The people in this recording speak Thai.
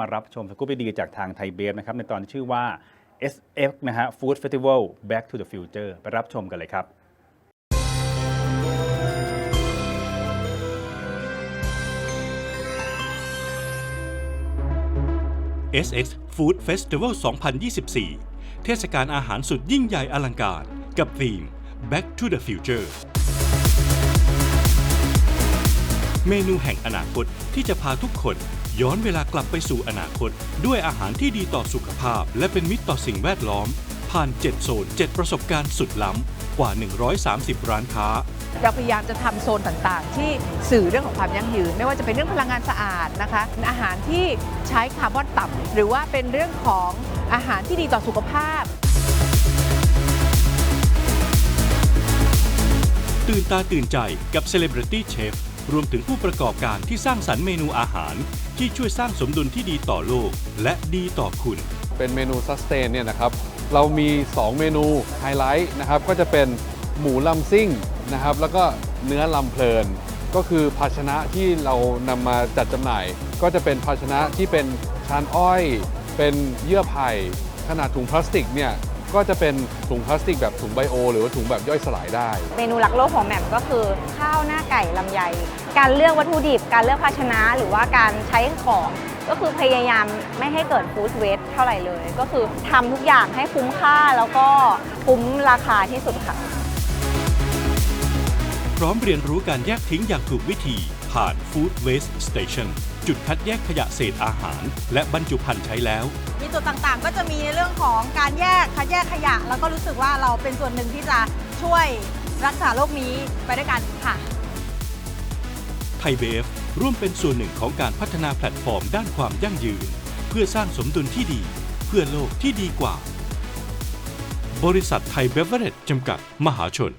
มารับชมสกู๊ปดีจากทางไทยเบฟนะครับในตอนชื่อว่า SF นะฮะ Food Festival Back to the Future ไปรับชมกันเลยครับ SX Food Festival 2024 เทศกาลอาหารสุดยิ่งใหญ่อลังการ กับธีม Back to the Future เมนูแห่งอนาคตที่จะพาทุกคน ย้อนเวลากลับไปสู่อนาคต ด้วยอาหารที่ดีต่อสุขภาพ และเป็นมิตรต่อสิ่งแวดล้อม ผ่าน 7 โซน 7 ประสบการณ์สุดล้ำ กว่า 130 ร้านค้า เราพยายามจะทำโซนต่างๆ ที่สื่อเรื่องของความยั่งยืน ไม่ว่าจะเป็นเรื่องพลังงานสะอาดนะคะอาหารที่ใช้คาร์บอนต่ำหรือว่าเป็นเรื่องของอาหารที่ดีต่อสุขภาพ ตื่นตาตื่นใจกับ Celebrity Chef รวมถึงผู้ประกอบการที่สร้างสรรค์เมนูอาหาร ที่ช่วยสร้างสมดุลที่ดีต่อโลก และดีต่อคุณ เป็นเมนูซัสเตนเนี่ยนะครับเรามี 2 เมนูไฮไลท์นะครับก็จะเป็นหมูลำซิ่งนะครับแล้วก็เนื้อลำเพลิน ก็คือภาชนะที่เรานำมาจัดจำหน่าย ก็จะเป็นภาชนะที่เป็นชานอ้อย เป็นเยื่อไผ่ขนาดถุงพลาสติกเนี่ย ก็จะเป็นถุงพลาสติกแบบถุงไบโอ หรือว่าถุงแบบย่อยสลายได้ เมนูหลักโลกของแหม่มก็คือข้าวหน้าไก่ลำไย การเลือกวัตถุดิบ การเลือกภาชนะ หรือว่าการใช้ของก็คือพยายามไม่ให้เกิดฟู้ดเวสเท่าไหร่เลย ก็คือทำทุกอย่างให้คุ้มค่าแล้วก็คุ้มราคาที่สุดค่ะ พร้อมเรียนรู้การแยกทิ้งอย่างถูกวิธีผ่าน Food Waste Station จุดคัดแยกขยะเศษอาหาร และบรรจุภัณฑ์ใช้แล้ว มีจุดต่างๆ ก็จะมีในเรื่องของการแยกคัดแยกขยะ แล้วก็รู้สึกว่าเราเป็นส่วนหนึ่งที่จะช่วยรักษาโลกนี้ไปด้วยกันค่ะ ไทยเบฟร่วมเป็นส่วนหนึ่งของการพัฒนาแพลตฟอร์มด้านความยั่งยืน เพื่อสร้างสมดุลที่ดี เพื่อโลกที่ดีกว่า บริษัทไทยเบเวอเรจจำกัด มหาชน